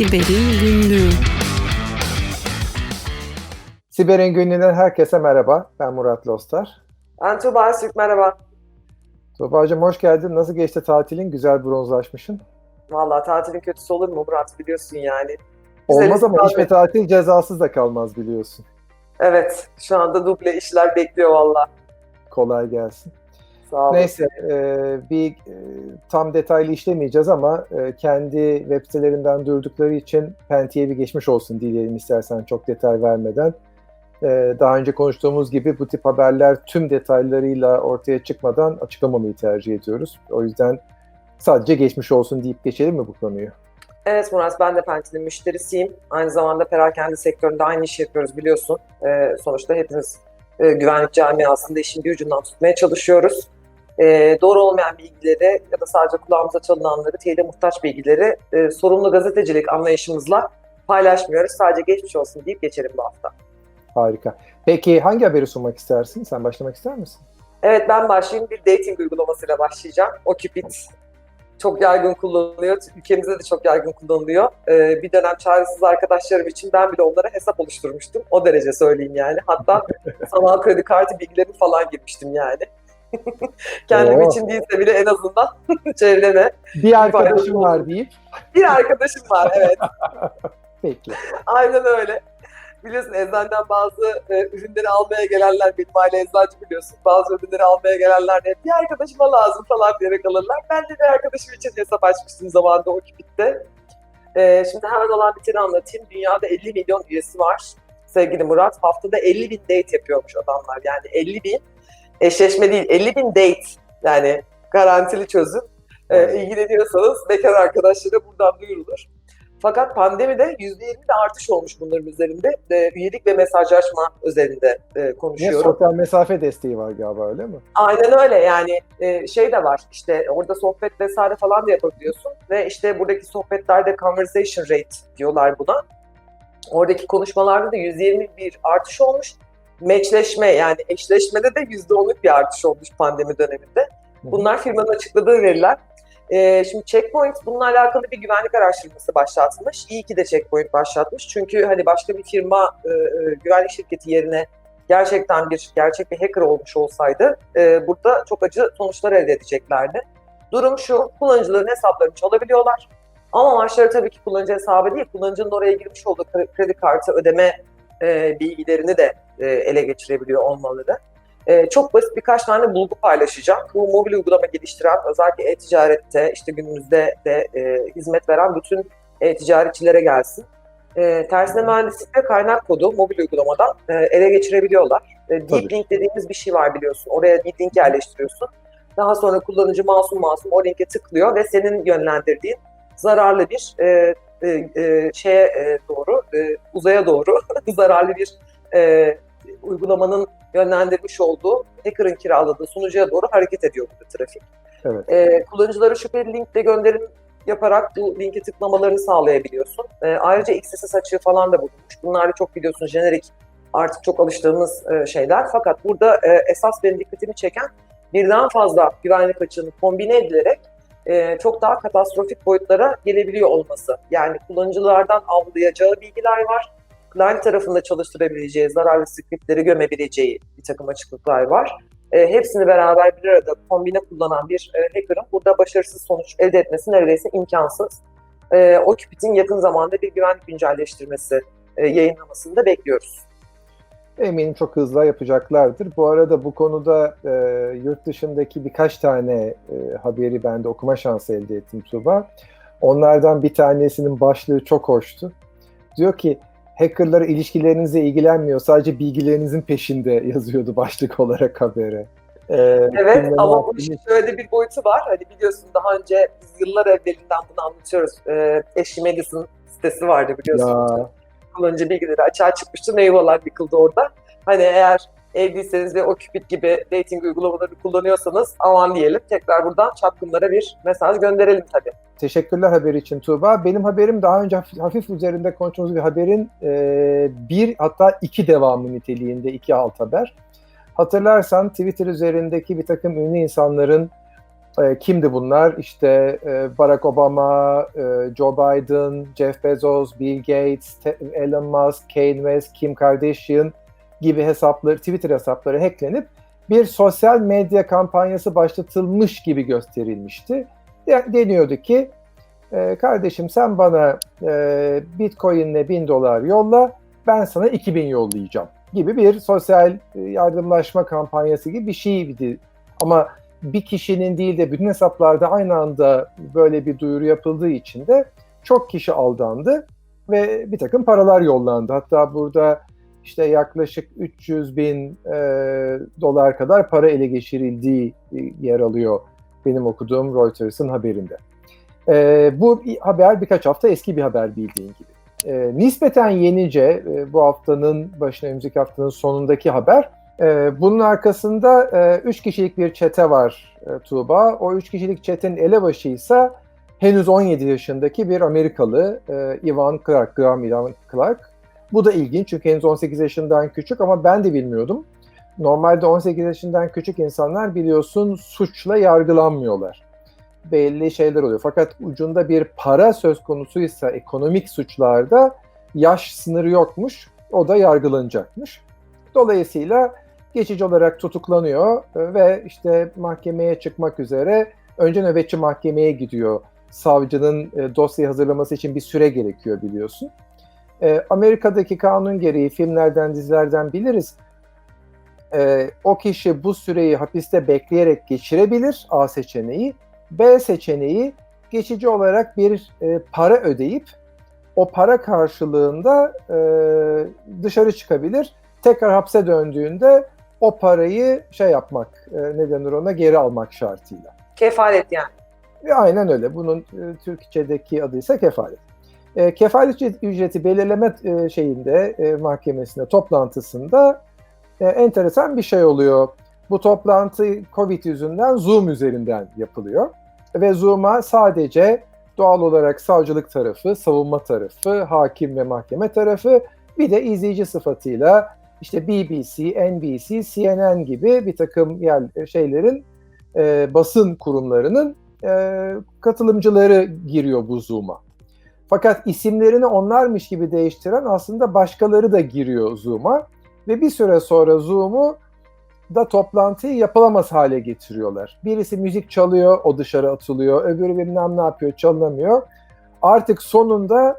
Siber'in Günlüğü Siber'in günlüğünden herkese merhaba. Ben Murat Lostar. Ben Tuğba Öztürk, merhaba. Tuğba'cığım hoş geldin. Nasıl geçti tatilin? Güzel bronzlaşmışsın. Vallahi tatilin kötüsü olur mu Murat biliyorsun yani. Güzel Olmaz ama ve tatil cezasız da kalmaz biliyorsun. Evet, şu anda duble işler bekliyor valla. Kolay gelsin. Sağ olun. Neyse e, bir e, tam detaylı işlemeyeceğiz ama e, kendi web sitelerinden durdukları için Penti'ye bir geçmiş olsun dileyelim istersen çok detay vermeden. E, daha önce konuştuğumuz gibi bu tip haberler tüm detaylarıyla ortaya çıkmadan açıklamamayı tercih ediyoruz. O yüzden sadece geçmiş olsun deyip geçelim mi bu konuyu? Evet Murat, ben de Penti'nin müşterisiyim. Aynı zamanda perakende sektöründe aynı işi yapıyoruz biliyorsun. Ee, sonuçta hepimiz e, güvenlik camiasında işin bir ucundan tutmaya çalışıyoruz. Ee, doğru olmayan bilgileri ya da sadece kulağımıza çalınanları, teyide muhtaç bilgileri e, sorumlu gazetecilik anlayışımızla paylaşmıyoruz. Sadece geçmiş olsun deyip geçelim bu hafta. Harika. Peki hangi haberi sunmak istersin? Sen başlamak ister misin? Evet ben başlayayım. Bir dating uygulamasıyla başlayacağım. Okupid çok yaygın kullanılıyor. Ülkemizde de çok yaygın kullanılıyor. Ee, bir dönem çaresiz arkadaşlarım için ben bile onlara hesap oluşturmuştum. O derece söyleyeyim yani. Hatta sanal kredi kartı bilgilerimi falan girmiştim yani. Kendim Oo. için değilse bile en azından çevreme. Bir arkadaşım var deyip. Bir arkadaşım var evet. Peki. Aynen öyle. Biliyorsun eczaneden bazı e, ürünleri almaya gelenler, benim aile eczacı biliyorsun, bazı ürünleri almaya gelenler de bir arkadaşıma lazım falan diyerek alırlar. Ben de bir arkadaşım için hesap açmıştım zamanında o Cupid'de. E, şimdi hemen olan biteni anlatayım. Dünyada 50 milyon üyesi var sevgili Murat. Haftada 50 bin date yapıyormuş adamlar. Yani 50 bin eşleşme değil, 50 bin date. Yani garantili çözüm. E, ilgileniyorsanız bekar arkadaşlara buradan duyurulur. Fakat pandemide %20 de artış olmuş bunların üzerinde. E, üyelik ve mesajlaşma üzerinde e, konuşuyorum. sosyal mesafe desteği var galiba öyle mi? Aynen öyle yani e, şey de var işte orada sohbet vesaire falan da yapabiliyorsun ve işte buradaki sohbetlerde conversation rate diyorlar buna. Oradaki konuşmalarda da 120 bir artış olmuş. Meçleşme yani eşleşmede de %10'luk bir artış olmuş pandemi döneminde. Bunlar firmanın açıkladığı veriler. Ee, şimdi Checkpoint bununla alakalı bir güvenlik araştırması başlatmış. İyi ki de Checkpoint başlatmış. Çünkü hani başka bir firma e, e, güvenlik şirketi yerine gerçekten bir gerçek bir hacker olmuş olsaydı e, burada çok acı sonuçlar elde edeceklerdi. Durum şu, kullanıcıların hesaplarını çalabiliyorlar. Ama amaçları tabii ki kullanıcı hesabı değil, kullanıcının oraya girmiş olduğu kre- kredi kartı ödeme e, bilgilerini de e, ele geçirebiliyor olmaları. E, çok basit birkaç tane bulgu paylaşacağım. Bu mobil uygulama geliştiren, özellikle e-ticarette, işte günümüzde de e, hizmet veren bütün e-ticaretçilere gelsin. E, tersine mühendislik ve kaynak kodu mobil uygulamadan e, ele geçirebiliyorlar. E, deep link dediğimiz bir şey var biliyorsun. Oraya deep link yerleştiriyorsun. Daha sonra kullanıcı masum masum o linke tıklıyor ve senin yönlendirdiğin zararlı bir e, e, e, şeye e, doğru, e, uzaya doğru zararlı bir e, uygulamanın yönlendirmiş olduğu, hacker'ın kiraladığı sunucuya doğru hareket ediyor burada trafik. Evet. E, kullanıcılara şüpheli linkle gönderim yaparak bu linke tıklamalarını sağlayabiliyorsun. E, ayrıca XSS açığı falan da bulunmuş. Bunlar da çok biliyorsun jenerik artık çok alıştığımız e, şeyler. Fakat burada e, esas benim dikkatimi çeken birden fazla güvenlik açığını kombine edilerek e, çok daha katastrofik boyutlara gelebiliyor olması. Yani kullanıcılardan avlayacağı bilgiler var. Client tarafında çalıştırabileceği, zararlı scriptleri gömebileceği bir takım açıklıklar var. E, hepsini beraber bir arada kombine kullanan bir e, hacker'ın burada başarısız sonuç elde etmesi neredeyse imkansız. E, Occupit'in yakın zamanda bir güvenlik güncelleştirmesi e, yayınlamasını da bekliyoruz. Eminim çok hızlı yapacaklardır. Bu arada bu konuda e, yurt dışındaki birkaç tane e, haberi ben de okuma şansı elde ettim Tuğba. Onlardan bir tanesinin başlığı çok hoştu. Diyor ki hackerlar ilişkilerinizle ilgilenmiyor sadece bilgilerinizin peşinde yazıyordu başlık olarak habere. E, Evet ama bu işin şöyle bir boyutu var. Hani biliyorsun daha önce biz yıllar evvelinden bunu anlatıyoruz. Ee, Eşi Melis'in sitesi vardı biliyorsun. Ya, Kullanıcı bilgileri açığa çıkmıştı. Meyveler yıkıldı orada. Hani eğer evliyseniz ve o Cupid gibi dating uygulamaları kullanıyorsanız aman diyelim. Tekrar buradan çapkınlara bir mesaj gönderelim tabii. Teşekkürler haber için Tuğba. Benim haberim daha önce hafif, hafif üzerinde konuştuğumuz bir haberin e, bir hatta iki devamı niteliğinde iki alt haber. Hatırlarsan Twitter üzerindeki bir takım ünlü insanların E, kimdi bunlar? İşte e, Barack Obama, e, Joe Biden, Jeff Bezos, Bill Gates, Te- Elon Musk, Kanye West, Kim Kardashian gibi hesapları, Twitter hesapları hacklenip bir sosyal medya kampanyası başlatılmış gibi gösterilmişti. De- deniyordu ki e, kardeşim sen bana e, Bitcoin'le 1000 dolar yolla, ben sana 2000 yollayacağım gibi bir sosyal e, yardımlaşma kampanyası gibi bir şeydi. Ama bir kişinin değil de bütün hesaplarda aynı anda böyle bir duyuru yapıldığı için de çok kişi aldandı ve bir takım paralar yollandı. Hatta burada işte yaklaşık 300 bin e, dolar kadar para ele geçirildiği e, yer alıyor benim okuduğum Reuters'ın haberinde. E, bu haber birkaç hafta eski bir haber bildiğin gibi. E, nispeten yenice e, bu haftanın başına önümüzdeki haftanın sonundaki haber. E, bunun arkasında e, üç kişilik bir çete var e, Tuğba. O üç kişilik çetenin elebaşı ise henüz 17 yaşındaki bir Amerikalı e, Ivan Clark, Graham Ivan Clark. Bu da ilginç çünkü henüz 18 yaşından küçük ama ben de bilmiyordum. Normalde 18 yaşından küçük insanlar biliyorsun suçla yargılanmıyorlar. Belli şeyler oluyor. Fakat ucunda bir para söz konusuysa ekonomik suçlarda yaş sınırı yokmuş. O da yargılanacakmış. Dolayısıyla geçici olarak tutuklanıyor ve işte mahkemeye çıkmak üzere önce nöbetçi mahkemeye gidiyor. Savcının dosyayı hazırlaması için bir süre gerekiyor biliyorsun. Amerika'daki kanun gereği filmlerden, dizilerden biliriz. O kişi bu süreyi hapiste bekleyerek geçirebilir A seçeneği. B seçeneği geçici olarak bir para ödeyip o para karşılığında dışarı çıkabilir. Tekrar hapse döndüğünde o parayı şey yapmak, ne denir ona geri almak şartıyla. Kefalet yani. Ve aynen öyle. Bunun e, Türkçedeki adı ise kefalet. E, kefalet ücreti belirleme e, şeyinde, e, mahkemesinde, toplantısında e, enteresan bir şey oluyor. Bu toplantı Covid yüzünden Zoom üzerinden yapılıyor. Ve Zoom'a sadece doğal olarak savcılık tarafı, savunma tarafı, hakim ve mahkeme tarafı bir de izleyici sıfatıyla işte BBC, NBC, CNN gibi bir takım yer, şeylerin e, basın kurumlarının e, katılımcıları giriyor bu Zoom'a. Fakat isimlerini onlarmış gibi değiştiren aslında başkaları da giriyor Zoom'a ve bir süre sonra Zoom'u da toplantıyı yapılamaz hale getiriyorlar. Birisi müzik çalıyor, o dışarı atılıyor. Öbürü bilmem ne yapıyor, çalınamıyor. Artık sonunda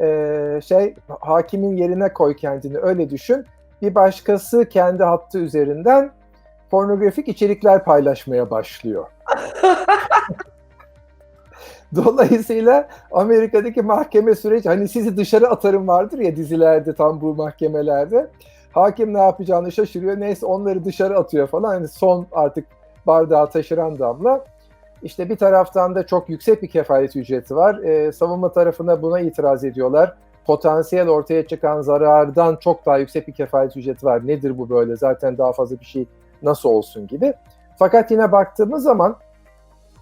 e, şey hakimin yerine koy kendini öyle düşün. Bir başkası kendi hattı üzerinden pornografik içerikler paylaşmaya başlıyor. Dolayısıyla Amerika'daki mahkeme süreci hani sizi dışarı atarım vardır ya dizilerde tam bu mahkemelerde. Hakim ne yapacağını şaşırıyor. Neyse onları dışarı atıyor falan. Hani son artık bardağı taşıran damla. İşte bir taraftan da çok yüksek bir kefalet ücreti var. Ee, savunma tarafına buna itiraz ediyorlar. Potansiyel ortaya çıkan zarardan çok daha yüksek bir kefalet ücreti var. Nedir bu böyle? Zaten daha fazla bir şey nasıl olsun gibi. Fakat yine baktığımız zaman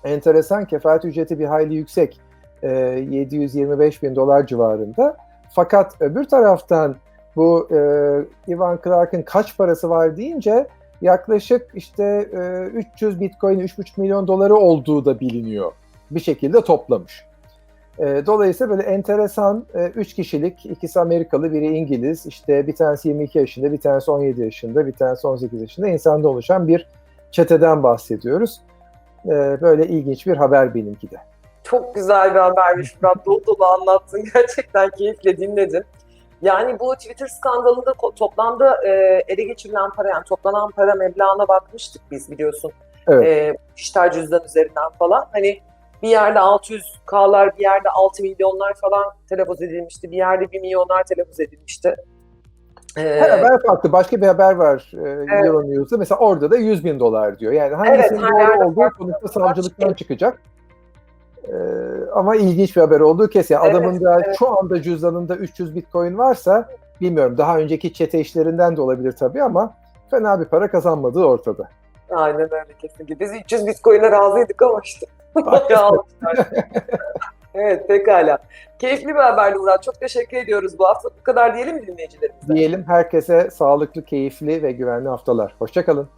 enteresan kefalet ücreti bir hayli yüksek. E, 725 bin dolar civarında. Fakat öbür taraftan bu e, Ivan Clark'ın kaç parası var deyince yaklaşık işte e, 300 bitcoin 3,5 milyon doları olduğu da biliniyor. Bir şekilde toplamış. E, dolayısıyla böyle enteresan 3 e, kişilik, ikisi Amerikalı, biri İngiliz, işte bir tanesi 22 yaşında, bir tanesi 17 yaşında, bir tanesi 18 yaşında insanda oluşan bir çeteden bahsediyoruz. E, böyle ilginç bir haber benimki de. Çok güzel bir habermiş Murat. Dolu dolu anlattın. Gerçekten keyifle dinledim. Yani bu Twitter skandalında toplamda e, ele geçirilen para yani toplanan para meblağına bakmıştık biz biliyorsun. Evet. E, dijital cüzdan üzerinden falan. Hani bir yerde 600K'lar, bir yerde 6 milyonlar falan telaffuz edilmişti. Bir yerde 1 milyonlar telaffuz edilmişti. Ee, Her haber farklı. Başka bir haber var e, evet. Euronews'da. Mesela orada da 100 bin dolar diyor. Yani hangisinin evet, doğru olduğu sonuçta savcılıktan çıkacak. Ee, ama ilginç bir haber olduğu kesin. Yani evet, adamın da evet. şu anda cüzdanında 300 bitcoin varsa bilmiyorum daha önceki çete işlerinden de olabilir tabii ama fena bir para kazanmadığı ortada. Aynen öyle kesinlikle. Biz 300 bitcoin'e razıydık ama işte. evet pekala. Keyifli bir haberdi Murat. Çok teşekkür ediyoruz. Bu hafta bu kadar diyelim mi dinleyicilerimize? Diyelim herkese sağlıklı, keyifli ve güvenli haftalar. Hoşçakalın.